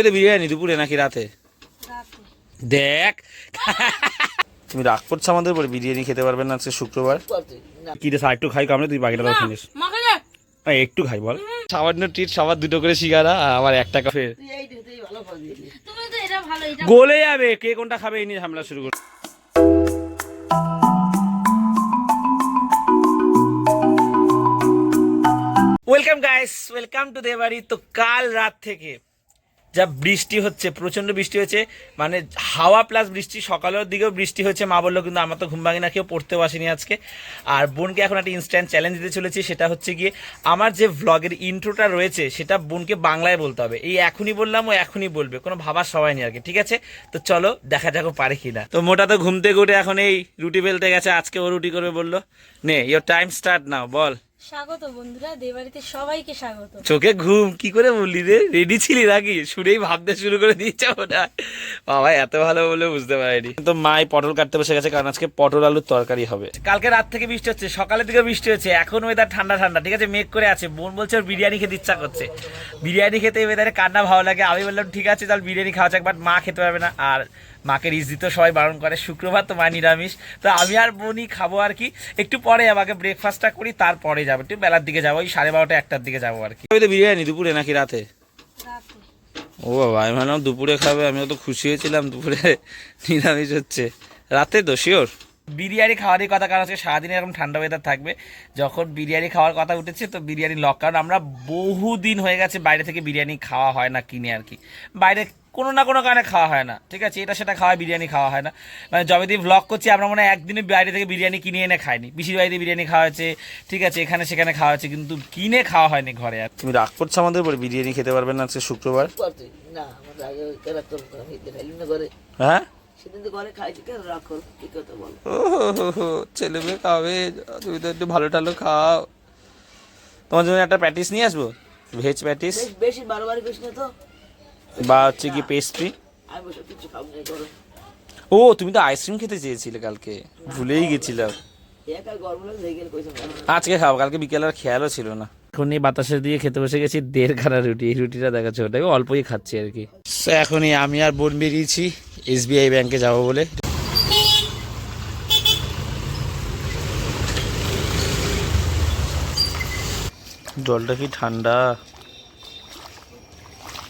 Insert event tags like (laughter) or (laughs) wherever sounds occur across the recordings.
ওই বিরিয়ানি দুপুরে নাকি রাতে? দেখ। তুমি রাগ করছ আমাদের উপরে বিরিয়ানি খেতে পারবেন না আজকে শুক্রবার? কি রে একটু খাই কামড়ে তুই বাকিটা দাও ফিনিস একটু খাই বল। সামান্য ট্রিট সবার দুটো করে সিগারা আর আমার এক টাকা ফের তুমি তো এটা ভালো এটা গলে যাবে কে কোনটা খাবে এই নিয়ে ঝামেলা শুরু করো। Welcome guys welcome to Debari. তো কাল রাত থেকে যা বৃষ্টি হচ্ছে প্রচণ্ড বৃষ্টি হচ্ছে মানে হাওয়া প্লাস বৃষ্টি, সকালের দিকেও বৃষ্টি হচ্ছে মা বলল কিন্তু আমার তো ঘুম ভাঙি না কেউ পড়তেও আসেনি আজকে। আর বোনকে এখন একটা ইনস্ট্যান্ট চ্যালেঞ্জ দিতে চলেছি, সেটা হচ্ছে গিয়ে আমার যে ভ্লগের ইন্ট্রোটা রয়েছে, সেটা বোনকে বাংলায় বলতে হবে। এই এখনই বললাম, ও এখনই বলবে, কোনো ভাবার সবাই নেই আর কি, ঠিক আছে? তো চলো, দেখা যাক পারে কি না তো মোটা তো ঘুমতে উঠে এখন এই রুটি বেলতে গেছে, আজকে ও রুটি করবে বলল, নে ইয়োর টাইম স্টার্ট নাও বল। স্বাগত বন্ধুরা দেবাড়িতে সবাইকে স্বাগত। চোখে ঘুম কি করে বললি রে? রেডি ছিলি নাকি? শুনেই ভাবতে শুরু করে দিয়েছে ওটা। বাবা এত ভালো বলে বুঝতে পারিনি। তো মাই পটল কাটতে বসে গেছে কারণ আজকে পটল আলুর তরকারি হবে। কালকে রাত থেকে বৃষ্টি হচ্ছে সকালের দিকে বৃষ্টি হচ্ছে এখন ওয়েদার ঠান্ডা ঠান্ডা ঠিক আছে? মেঘ করে আছে বোন বলছে ওর বিরিয়ানি খেতে ইচ্ছা করছে। বিরিয়ানি খেতে ওয়েদারে কান্না ভালো লাগে? আমি বললাম ঠিক আছে তাহলে বিরিয়ানি খাওয়া যাক বাট মা খেতে পারবে না। আর মাকে রিস দিতে সবাই বারণ করে শুক্রবার তো মা নিরামিষ। তো আমি আর বোনই খাব আর কি। একটু পরে আমাকে ব্রেকফাস্টটা করি তারপরে যাব। একটু বেলার দিকে যাব ওই সাড়ে বারোটা একটার দিকে যাব আর কি। ওই তো বিরিয়ানি দুপুরে নাকি রাতে? রাতে। ও বাবা আমি ভাবলাম দুপুরে খাবে আমি তো খুশি হয়েছিলাম দুপুরে (laughs) নিরামিষ হচ্ছে। রাতে তো শিওর বিরিয়ানি খাওয়ারই কথা কারণ আজকে সারাদিন এরকম ঠান্ডা ওয়েদার থাকবে। যখন বিরিয়ানি খাওয়ার কথা উঠেছে তো বিরিয়ানি লক কারণ আমরা বহুদিন হয়ে গেছে বাইরে থেকে বিরিয়ানি খাওয়া হয় না কিনে আর কি। বাইরে কোনো না কোনো কারণে খাওয়া হয় না। ঠিক আছে? এটা সেটা খাওয়া বিরিয়ানি খাওয়া হয় না। মানে যবে দিয়ে ভ্লগ করছি আমরা মনে হয় একদিনে বাইরে থেকে বিরিয়ানি কিনে এনে খাইনি। পিসির বাড়িতে বিরিয়ানি খাওয়া হয়েছে ঠিক আছে? এখানে সেখানে খাওয়া হয়েছে কিন্তু কিনে খাওয়া হয়নি ঘরে আর। তুমি রাগ করছ আমাদের উপরে বিরিয়ানি খেতে পারবেন না আজকে শুক্রবার? হ্যাঁ? ছেলে মেয়ে খাবে তুমি তো একটু ভালো টালো খাও। তোমার জন্য একটা প্যাটিস নিয়ে আসব? Veg patties? বেশি করিস না তো? বা হচ্ছে কি পেস্ট্রি আমি বসে কিছু খাব না করো ও তুমি তো আইসক্রিম খেতে চেয়েছিলে কালকে। ভুলেই গেছিলাম। একা গরম লাগে গেলে কইছো আজকে খাব কালকে বিকেল আর খেয়ালও ছিল না। এখন এই বাতাসে দিয়ে খেতে বসে গেছি দেড় খানা রুটি এই রুটিটা দেখাচ্ছে ওটাকে অল্পই খাচ্ছি আর কি। এখনই আমি আর বোন বেরিয়েছি এসবিআই ব্যাংকে যাব বলে। জলটা কি ঠান্ডা?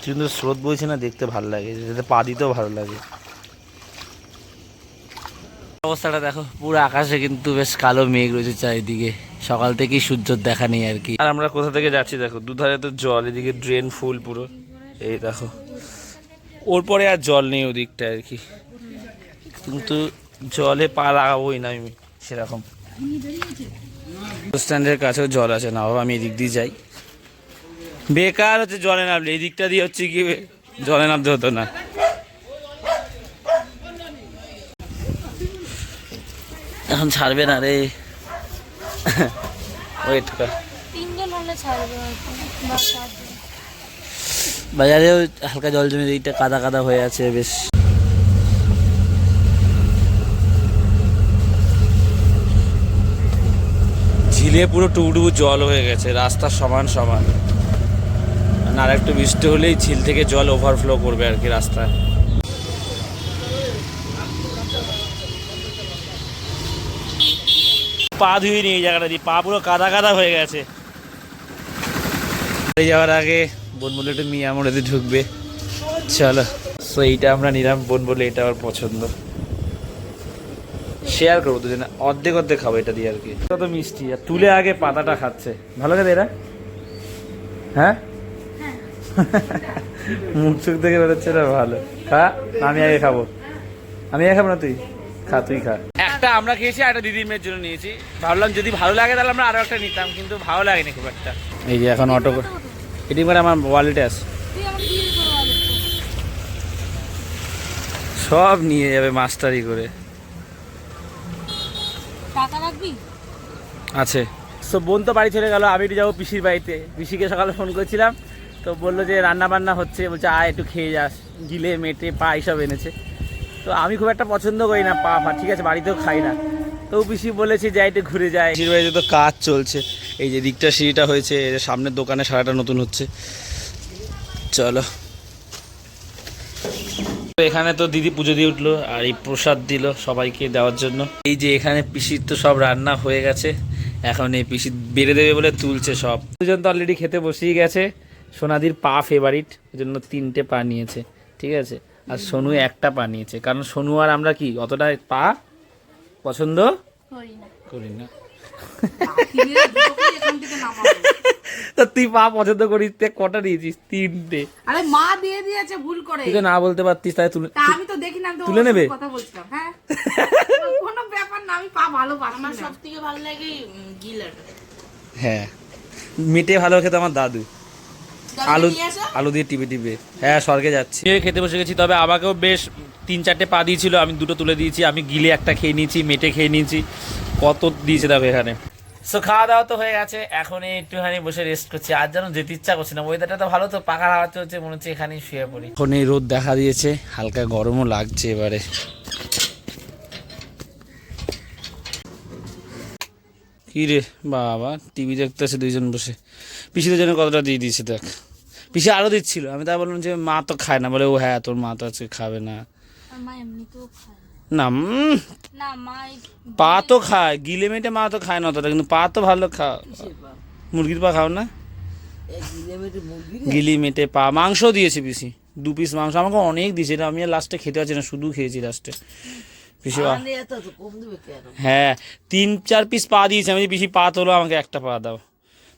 কিন্তু স্রোত বইছে না, দেখতে ভালো লাগে, যেতে পা দিতেও ভালো লাগে। অবস্থাটা দেখো, পুরো আকাশে কিন্তু বেশ কালো মেঘ রয়েছে চারিদিকে। সকাল থেকেই সূর্যর দেখা নেই আর কি। আর আমরা কোথা থেকে যাচ্ছি দেখো, দুধারে তো জল, এদিকে ড্রেন ফুল পুরো। এই দেখো, ওর পরে আর জল নেই ওদিকটা আর কি। কিন্তু জলে পা লাগাবোই না আমি, সেরকম। স্ট্যান্ডের কাছেও জল আছে না, বাবা, আমি এদিক দিয়ে যাই। বেকার হচ্ছে জলে নামলে। এই দিকটা দিয়ে হচ্ছে কি জলে নামতে হতো না। এখন ছাড়বে না রে। ওয়েট কর। বাজারেও হালকা জল জমে এইটা কাদা কাদা হয়ে আছে বেশ। ঝিলে পুরো টুকটুকু জল হয়ে গেছে রাস্তা সমান সমান। আর একটু বৃষ্টি হলেই ঝিল থেকে জল ওভারফ্লো করবে আর কি রাস্তায়। পা ধুয়ে নিয়ে এই জায়গাটা দিয়ে, পা পুরো কাদা কাদা হয়ে গেছে। যাওয়ার আগে বোন বলে একটু মিয়া মোড়েতে ঢুকবে। চলো সো এইটা আমরা নিলাম বোন বলে এটা আমার পছন্দ। শেয়ার করব দুজনে, অর্ধেক অর্ধেক খাব এটা দিয়ে আর কি। কত মিষ্টি, আর তুলে আগে পাতাটা খাচ্ছে। ভালো লাগে এরা? হ্যাঁ? মুখ চুখ থেকে বেরোচ্ছে না ভালো। খা আমি আগে খাব। আমি আগে খাব না তুই? খা তুই খা। একটা আমরা খেয়েছি আর একটা দিদির মেয়ের জন্য নিয়েছি। ভাবলাম যদি ভালো লাগে তাহলে আমরা আরও একটা নিতাম কিন্তু ভালো লাগেনি খুব একটা। এই যে এখন অটো করে এটি করে আমার ওয়ালেটে আছে। সব নিয়ে যাবে মাস্টারি করে। টাকা রাখবি? আছে। তো বোন তো বাড়ি চলে গেল আমি একটু যাব পিসির বাড়িতে। পিসিকে সকালে ফোন করেছিলাম তো বলল যে রান্না বান্না হচ্ছে, বলছে, আয় একটু খেয়ে যাস। গিলে, মেটে, পা, এইসব এনেছে। তো আমি খুব একটা পছন্দ করি না, পা ফা ঠিক আছে, বাড়িতেও খাই না। তো পিসি বলেছে যাই একটু ঘুরে যায় পিসির বাড়িতে তো কাজ চলছে। এই যে দিকটা সিঁড়িটা হয়েছে সামনের দোকানে সারাটা নতুন হচ্ছে। চলো। তো এখানে তো দিদি পুজো দিয়ে উঠল আর এই প্রসাদ দিল সবাইকে দেওয়ার জন্য। এই যে এখানে পিসির তো সব রান্না হয়ে গেছে। এখন এই পিসি বেড়ে দেবে বলে তুলছে সব। দুজন তো অলরেডি খেতে বসেই গেছে। সোনাদির পা ফেভারিট ওই জন্য তিনটে পা নিয়েছে ঠিক আছে? আর সোনু একটা পা নিয়েছে কারণ সোনু আর আমরা কি অতটা পা পছন্দ করি না করি (laughs) তা তুই পা পছন্দ করিস তে কটা নিয়েছিস তিনটে। আরে মা দিয়ে দিয়েছে ভুল করে। তুই তো না বলতে পারতিস তাই তুলে আমি তো দেখি না তুলে নেবে? কথা বলছিলাম হ্যাঁ? (laughs) কোনো ব্যাপার না আমি পা ভালো পাচ্ছি আমার না। সব থেকে ভালো লাগে গিলার। হ্যাঁ। মেটে ভালো খেতে আমার দাদু। আলু আলু দিয়ে টিপে টিপে। হ্যাঁ স্বর্গে যাচ্ছি। খেতে বসে গেছি তবে আমাকেও বেশ তিন চারটে পা দিয়েছিল আমি দুটো তুলে দিয়েছি আমি গিলে একটা খেয়ে নিয়েছি মেটে খেয়ে নিয়েছি কত দিয়েছে দেখো এখানে। সো খাওয়া দাওয়া তো হয়ে গেছে এখন একটুখানি বসে রেস্ট করছি আর যেন যেতে ইচ্ছা করছে না ওয়েদারটা তো ভালো তো পাখার হাওয়া চলছে মনে হচ্ছে এখানেই শুয়ে পড়ি। এখন এই রোদ দেখা দিয়েছে হালকা গরমও লাগছে এবারে। কি রে বাবা টিভি দেখতেছে দুইজন বসে। পিসিদের জন্য কতটা দিয়ে দিয়েছে দেখ। পিসি আরও দিচ্ছিল আমি তাই বললাম যে মা তো খায় না বলে ও হ্যাঁ তোর মা তো আজকে খাবে না। আর মা এমনিতেও খায় না। পা তো খায় গিলে মেটে মা তো খায় না অতটা কিন্তু পা তো ভালো খাও। মুরগির পা খাও না? গিলি মেটে পা মাংস দিয়েছে পিসি। দু পিস মাংস আমাকে অনেক দিয়েছে এটা আমি আর লাস্টে খেতে পারছি না শুধু খেয়েছি লাস্টে হ্যাঁ তিন চার পিস পা দিয়েছে। আমি বেশি পা তোলো আমাকে একটা পা দাও।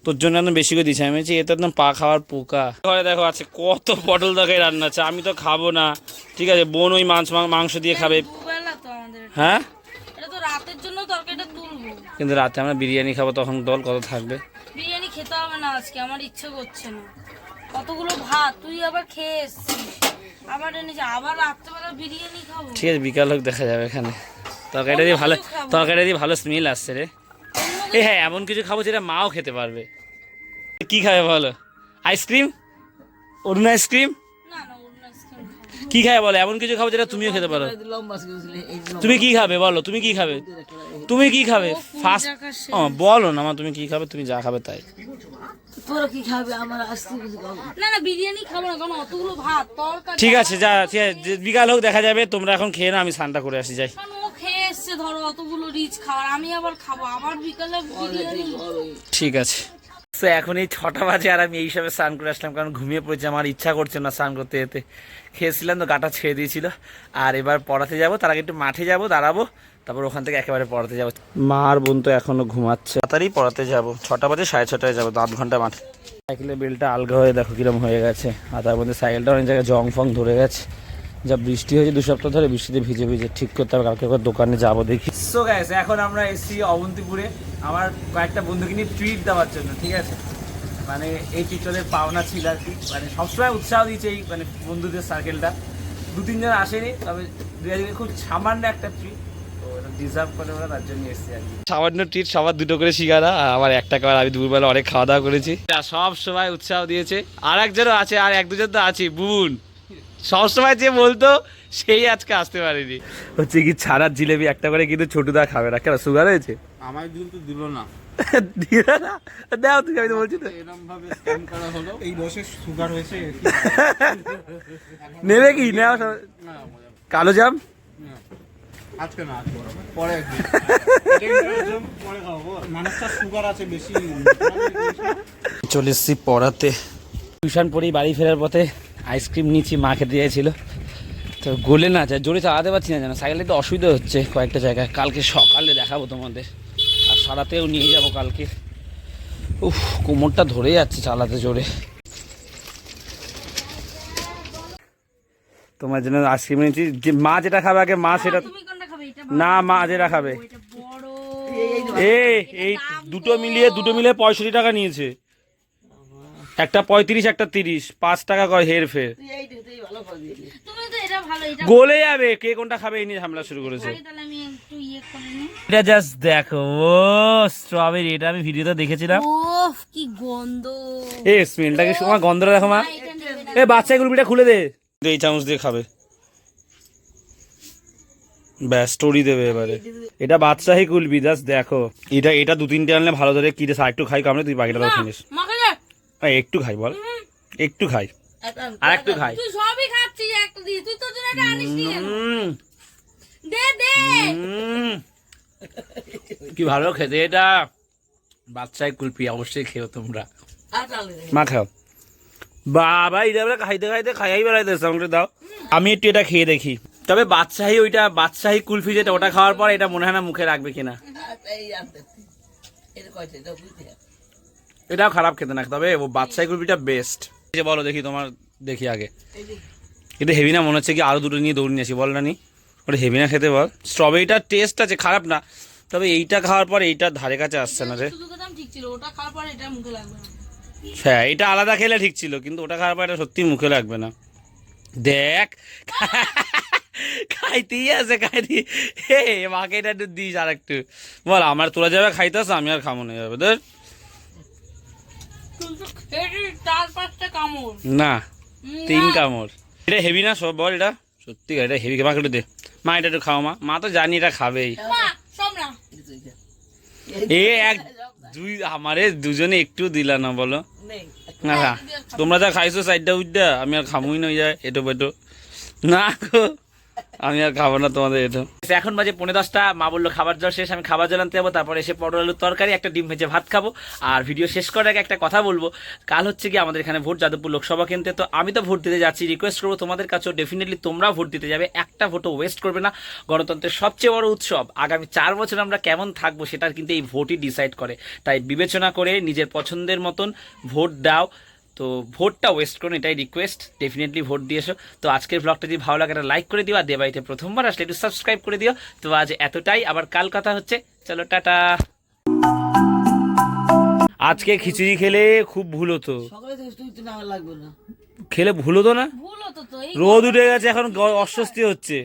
তোর জন্য একদম বেশি করে দিয়েছি। আমি বলছি এত একদম পা খাওয়ার পোকা। ঘরে দেখো আছে কত পটল তরকারি রান্না আছে আমি তো খাব না। ঠিক আছে বোন ওই মাছ মাং- মাংস দিয়ে খাবে। এটা। হ্যাঁ রাতের জন্য কিন্তু রাতে আমরা বিরিয়ানি খাব তখন দল কত থাকবে? বিরিয়ানি খেতে হবে না আজকে আমার ইচ্ছে করছে না। কতগুলো ভাত তুই আবার খেয়ে এসছিস। আবার এনেছি আবার রাত্রেবেলা বিরিয়ানি খাব। ঠিক আছে বিকাল হোক দেখা যাবে এখানে। তরকারিটা দিয়ে ভালো তরকারিটা দিয়ে ভালো স্মেল আসছে রে। এ হ্যাঁ এমন কিছু খাব যেটা মাও খেতে পারবে। কি খাবে বলো? আইসক্রিম অরুণ আইসক্রিম না না অন্য আইসক্রিম খাব। কি খাবে বলো? এমন কিছু খাব যেটা তুমিও খেতে পারো। তুমি কি খাবে বলো? তুমি কি খাবে? তুমি কি খাবে? ফার্স্ট ও বলো না মা তুমি কি খাবে? তুমি যা খাবে তাই। তোরা কি খাবে? আমার আসতে কিছু না। না বিরিয়ানি খাব না কারণ অতগুলো ভাত তরকারি। ঠিক আছে যা ঠিক আছে বিকাল হোক দেখা যাবে তোমরা এখন খেয়ে না আমি স্নানটা করে আসি যাই। খেয়ে এসছে ধরো অতগুলো রিচ খাবার আমি আবার খাব আবার বিকালে বিরিয়ানি। ঠিক আছে। তো এখন এই ছটা বাজে আর আমি এই হিসাবে স্নান করে আসলাম কারণ ঘুমিয়ে পড়েছি আমার ইচ্ছা করছে না স্নান করতে যেতে। খেয়েছিলাম তো গাটা ছেড়ে দিয়েছিল। আর এবার পড়াতে যাব তার আগে একটু মাঠে যাব দাঁড়াবো তারপর ওখান থেকে একেবারে পড়াতে যাব। মা আর বোন তো এখনও ঘুমাচ্ছে। তাড়াতাড়ি পড়াতে যাব। ছটা বাজে সাড়ে ছটায় যাব আধ ঘণ্টা মাঠে সাইকেলের বেলটা আলগা হয়ে দেখো কিরম হয়ে গেছে। আর তার মধ্যে সাইকেলটা অনেক জায়গায় জং ফং ধরে গেছে। যা বৃষ্টি হয়েছে দু সপ্তাহ ধরে বৃষ্টিতে ভিজে ভিজে। ঠিক করতে হবে কালকে দোকানে যাব দেখি। সো গ্যাস এখন আমরা এসেছি অবন্তিপুরে। আমার কয়েকটা বন্ধুকে নিয়ে ট্রিট দেওয়ার জন্য ঠিক আছে? মানে এই ট্রিটটাদের পাওনা ছিল আর কি। মানে সবসময় উৎসাহ দিয়েছে এই মানে বন্ধুদের সার্কেলটা দু তিনজন আসেনি তবে দু খুব সামান্য একটা ট্রিট তো এটা ডিজার্ভ করে ওরা তার জন্য এসেছি আর কি। সামান্য ট্রিট সবার দুটো করে শিকারা আর আমার একটা খাবার আমি দুপুরবেলা অনেক খাওয়া দাওয়া করেছি সব সময় উৎসাহ দিয়েছে। আর একজনও আছে আর এক দুজন তো আছে বুন সবসময় যে বলতো সেই আজকে আসতে পারেনি। হচ্ছে কি ছাড়ার জিলেবি একটা করে কিন্তু ছোটদা খাবে না। কেন সুগার হয়েছে? আমার কিন্তু দিল না। দিয়ে না? দাও তুমি আমি তো বলছি তো। এরকম ভাবে স্ক্যাম করা হলো। এই বয়সে সুগার হয়েছে নেবে কি? নেওয়া কালো জাম। আজকে না পরে সুগার (laughs) আছে বেশি। চলে এসেছি পড়াতে। টিউশন পড়েই বাড়ি ফেরার পথে আইসক্রিম নিয়েছি মা খেতে চাইছিল তো গোলে না যায় জোরে চালাতে পারছি না যেন। সাইকেলে একটু অসুবিধা হচ্ছে কয়েকটা জায়গায়। কালকে সকালে দেখাবো তোমাদের। আর সারাতেও নিয়ে যাব কালকে। উফ কোমরটা ধরে যাচ্ছে চালাতে জোরে। তোমার জন্য আইসক্রিম নিয়েছি যে মা যেটা খাবে আগে মা সেটা না মা যেটা খাবে এই দুটো মিলিয়ে দুটো মিলিয়ে পঁয়ষট্টি টাকা নিয়েছে। একটা পঁয়ত্রিশ একটা তিরিশ। পাঁচ টাকা করে হের ফের। গলে যাবে। কে কোনটা খাবে এই নিয়ে ঝামেলা শুরু করেছে। ইয়ে এটা জাস্ট দেখো। ও স্ট্রবেরি এটা আমি ভিডিওতে দেখেছিলাম। ওফ কি গন্ধ। এ স্মেলটাকে সময় গন্ধটা দেখো মা। এ বাচ্চা গুলবিটা খুলে দে। এই চামচ দিয়ে খাবে। ব্যাস স্টোরি দেবে এবারে এটা বাদশাহী কুলবি জাস্ট দেখো এটা এটা দু তিনটে আনলে ভালো ধরে কি রে একটু খাই কামড়ে তুই বাকিটা দাও ফিনিস একটু খাই বল একটু খাই আর একটু খাই সবই খাচ্ছিস একটা তুই তোর একটা আনিস নি দে দে কি ভালো খেতে এটা বাচ্চাই কুলপি অবশ্যই খেও তোমরা মা খাও বাবা এটা খাইতে খাইতে খাইয়াই বেড়াইতেছে আমাকে দাও আমি একটু এটা খেয়ে দেখি তবে বাদশাহী ওইটা, বাদশাহী কুলফি যেটা ওটা খাওয়ার পর এটা মনে হয় না মুখে রাখবে কিনা। এটাও খারাপ খেতে না, তবে ও বাদশাহী কুলফিটা বেস্ট যে বলো দেখি তোমার, দেখি আগে। এটা হেভি না, মনে হচ্ছে কি আরও দুটো নিয়ে দৌড় নিয়েছি বল না নি ওটা হেভি না খেতে বল। স্ট্রবেরিটার টেস্ট আছে, খারাপ না। তবে এইটা খাওয়ার পর এইটার ধারে কাছে আসছে না রে। হ্যাঁ এটা আলাদা খেলে ঠিক ছিল, কিন্তু ওটা খাওয়ার পর এটা সত্যি মুখে লাগবে না। দেখ। খাইতেই আছে খাইতে হে মাকে এটা একটু দিস আর একটু বল আমার তোরা যাবে খাইতেছ আমি আর খামো না যাবে কামড়। না তিন না। কামড়। এটা হেভি না সব বল এটা। সত্যি এটা হেভি। মাকে একটু দে। মা এটা একটু খাও মা। মা তো জানি এটা খাবেই। এ এক দুই আমারে দুজনে একটু দিলা না বলো। না তোমরা যা খাইছো সাইডটা উইডটা আমি আর খামুই নই যায় এটো বেটো না গো। আমি আর খাব না তোমাদের এটো। এখন বাজে পনেরো দশটা, মা বলল খাবার জল শেষ, আমি খাবার জল আনতে যাব, তারপরে এসে পটল আলুর তরকারি, একটা ডিম ভেজে ভাত খাব, আর ভিডিও শেষ করার আগে একটা কথা বলব। কাল হচ্ছে কি আমাদের এখানে ভোট, যাদবপুর লোকসভা কেন্দ্রে, তো আমি তো ভোট দিতে যাচ্ছি রিকোয়েস্ট করব তোমাদের কাছেও ডেফিনেটলি তোমরা ভোট দিতে যাবে, একটা ভোটও ওয়েস্ট করবে না। গণতন্ত্রের সবচেয়ে বড় উৎসব, আগামী চার বছর আমরা কেমন থাকব সেটার কিন্তু এই ভোটই ডিসাইড করে। তাই বিবেচনা করে নিজের পছন্দের মতন ভোট দাও। তো ভোটটা ওয়েস্ট করুন এটাই রিকোয়েস্ট ডেফিনেটলি ভোট দিয়েছ। তো আজকের ব্লগটা যদি ভালো লাগে একটা লাইক করে দিও আর দেবাইতে প্রথমবার আসলে একটু সাবস্ক্রাইব করে দিও। তো আজ এতটাই আবার কাল কথা হচ্ছে। চলো টাটা। আজকে খিচুড়ি খেলে খুব ভুল হতো। খেলে ভুল হতো না? রোদ উঠে গেছে এখন অস্বস্তি হচ্ছে।